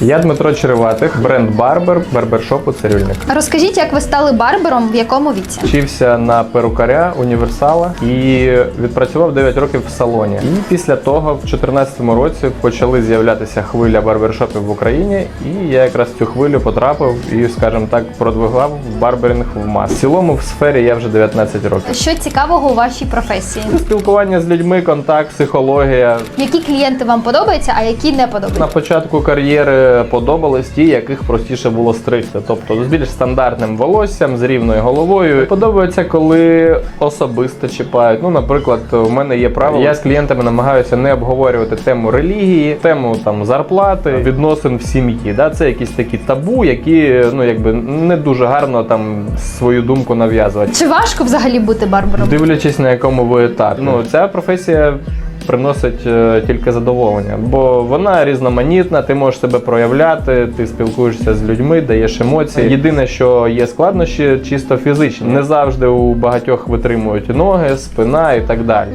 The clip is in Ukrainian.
Я Дмитро Череватих, бренд Барбер, барбершопу Цирюльник. Розкажіть, як ви стали барбером, в якому віці? Вчився на перукаря універсала і відпрацював 9 років в салоні. І після того, в 2014 році, почали з'являтися хвиля барбершопів в Україні. І я якраз в цю хвилю потрапив і, скажімо так, продвигав барберинг в мас. В цілому в сфері я вже 19 років. Що цікавого у вашій професії? Спілкування з людьми, контакт, психологія. Які клієнти вам подобаються, а які не подобаються? На початку кар'єри подобались ті, яких простіше було стригти, тобто з більш стандартним волоссям, з рівною головою. Подобається, коли особисто чіпають. Ну, наприклад, у мене є правило. Я з клієнтами намагаюся не обговорювати тему релігії, тему там зарплати, відносин в сім'ї. Да? Це якісь такі табу, які ну якби не дуже гарно там свою думку нав'язувати. Чи важко взагалі бути барбером? Дивлячись на якому ви етапі. Ну ця професія. Приносить е, тільки задоволення, бо вона різноманітна, ти можеш себе проявляти, ти спілкуєшся з людьми, даєш емоції. Єдине, що є складнощі, чисто фізичні. Не завжди у багатьох витримують ноги, спина і так далі.